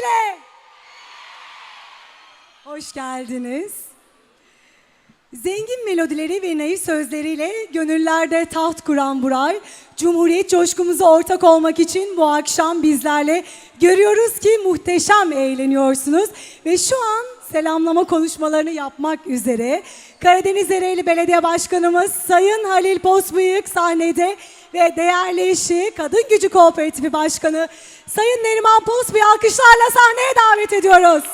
ile. Hoş geldiniz. Zengin melodileri ve naif sözleriyle gönüllerde taht kuran Buray, Cumhuriyet coşkumuza ortak olmak için bu akşam bizlerle görüyoruz ki muhteşem eğleniyorsunuz. Ve şu an selamlama konuşmalarını yapmak üzere Karadeniz Ereğli Belediye Başkanımız Sayın Halil Posbıyık sahnede ve değerli eşi Kadın Gücü Kooperatifi Başkanı Sayın Neriman Posbıyık alkışlarla sahneye davet ediyoruz.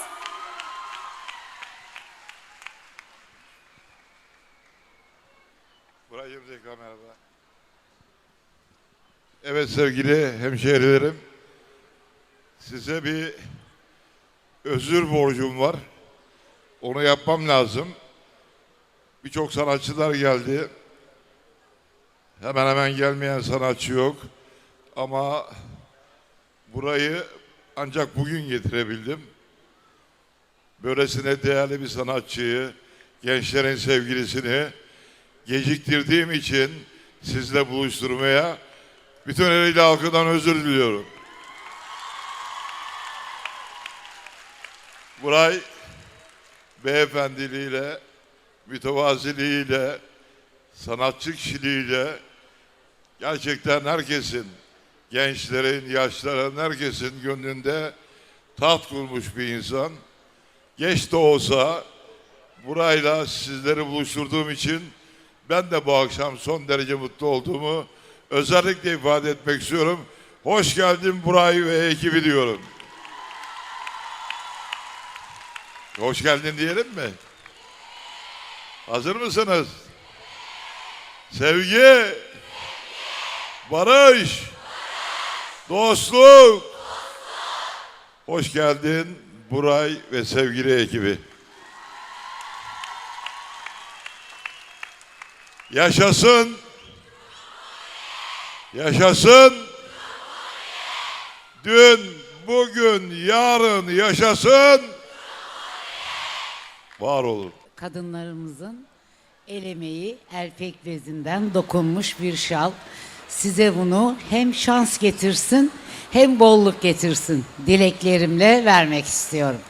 Burayım tekrar merhaba. Evet sevgili hemşehrilerim. Size bir özür borcum var. Onu yapmam lazım. Birçok sanatçılar geldi. Hemen hemen gelmeyen sanatçı yok. Ama burayı ancak bugün getirebildim. Böylesine değerli bir sanatçıyı, gençlerin sevgilisini geciktirdiğim için sizle buluşturmaya bütün Ereğli halkından özür diliyorum. Buray beyefendiliğiyle, mütevaziliğiyle, sanatçı kişiliğiyle gerçekten herkesin, gençlerin, yaşların, herkesin gönlünde taht kurmuş bir insan. Geç de olsa burayla sizleri buluşturduğum için ben de bu akşam son derece mutlu olduğumu özellikle ifade etmek istiyorum. Hoş geldin Buray ve ekibi diyorum. Hoş geldin diyelim mi? Hazır mısınız? Sevgi, barış, dostluk. Hoş geldin Buray ve sevgili ekibi. Yaşasın. Yaşasın. Dün, bugün, yarın yaşasın. Var olun. kadınlarımızın el emeği el pekmezinden dokunmuş bir şal. Size bunu hem şans getirsin hem bolluk getirsin dileklerimle vermek istiyorum.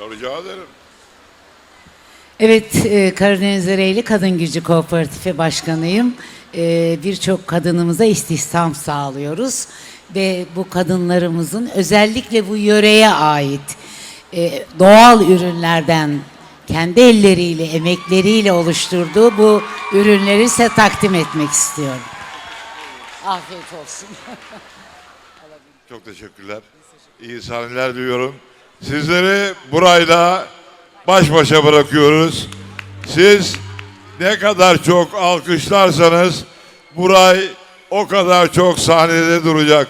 Ya Rica ederim. Evet, e, Karadeniz Ereğli Kadın Gücü Kooperatifi Başkanıyım. E, Birçok kadınımıza istihdam sağlıyoruz. Ve bu kadınlarımızın özellikle bu yöreye ait e, doğal ürünlerden kendi elleriyle, emekleriyle oluşturduğu bu ürünleri size takdim etmek istiyorum. Afiyet olsun. Çok teşekkürler. İyi sahneler diliyorum. Sizleri burayla baş başa bırakıyoruz. Siz ne kadar çok alkışlarsanız Buray o kadar çok sahnede duracak.